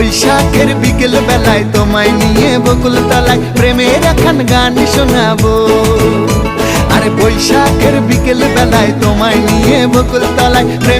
বৈশাখের বিকেল বেলায় তোমায় নিয়ে বকুল তালায় প্রেমের এখন গান শোনাবো। আরে বৈশাখের বিকেল বেলায় তোমায় নিয়ে বকুল তালায় প্রেমের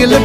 বৈশাখের বিকেল বেলা